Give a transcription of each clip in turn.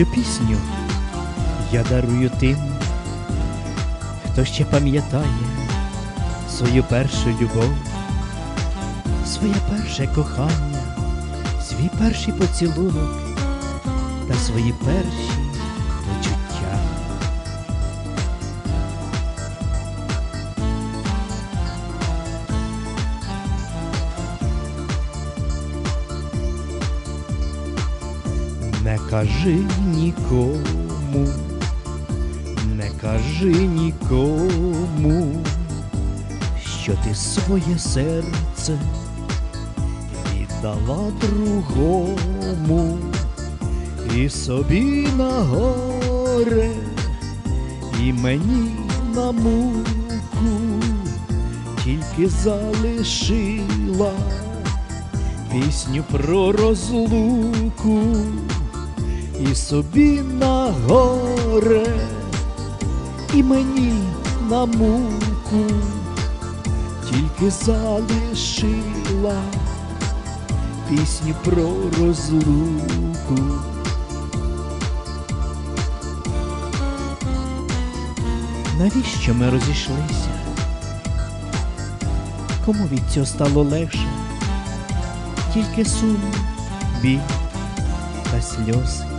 Цю пісню. Я дарую тим, хто ще пам'ятає свою першу любов, своє перше кохання, свій перший поцілунок та свої перші Не кажи нікому, не кажи нікому, що ти своє серце віддала другому і собі на горе, і мені на муку, тільки залишила пісню про розлуку і собі на горе, і мені на муку, тільки залишила пісню про розлуку. Навіщо ми розійшлися? Кому від цього стало легше? Тільки сум, біль та сльози.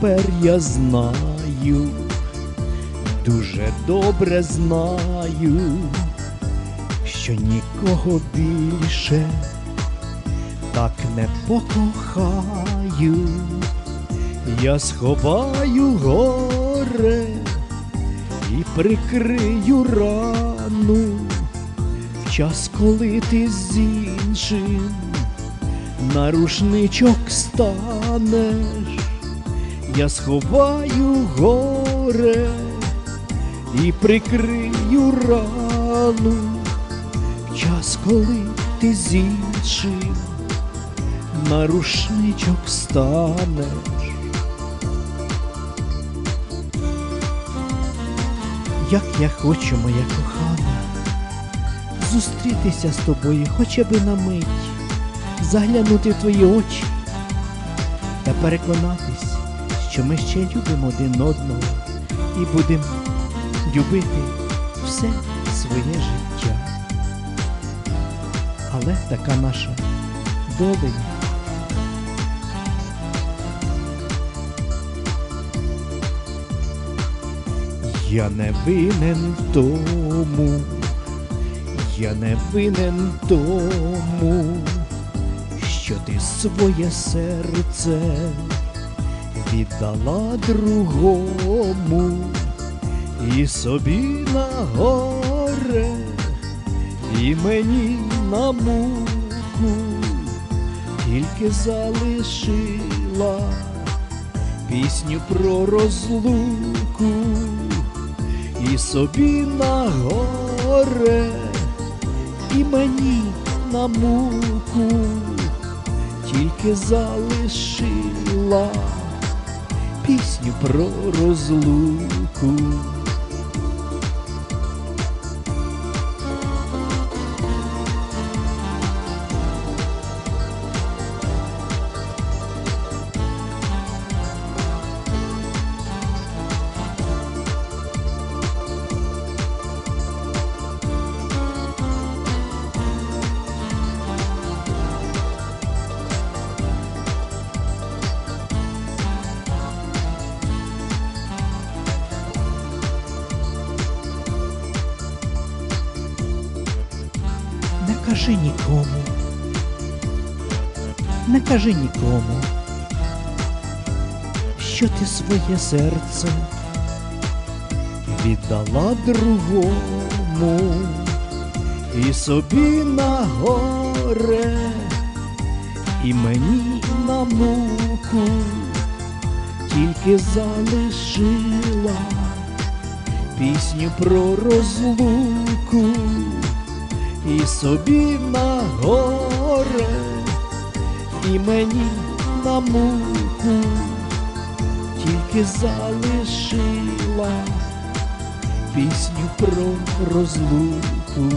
Тепер я знаю, дуже добре знаю, що нікого більше так не покохаю. Я сховаю горе і прикрию рану в час, коли ти з іншим на рушничок станеш, я сховаю горе і прикрию рану час, коли ти з іншим на рушничок станеш. Як я хочу, моя кохана, зустрітися з тобою хоча б на мить, заглянути в твої очі та переконатись, що ми ще любимо один одного і будемо любити все своє життя. Але така наша доля. Я не винен тому, я не винен тому, що ти своє серце віддала другому і собі на горе, і мені на муку, тільки залишила пісню про розлуку і собі на горе, і мені на муку, тільки залишила пісню про розлуку. Кажи нікому, не кажи нікому, що ти своє серце віддала другому і собі на горе, і мені на муку, тільки залишила пісню про розлуку і собі на горе, і мені на муку тільки залишила пісню про розлуку.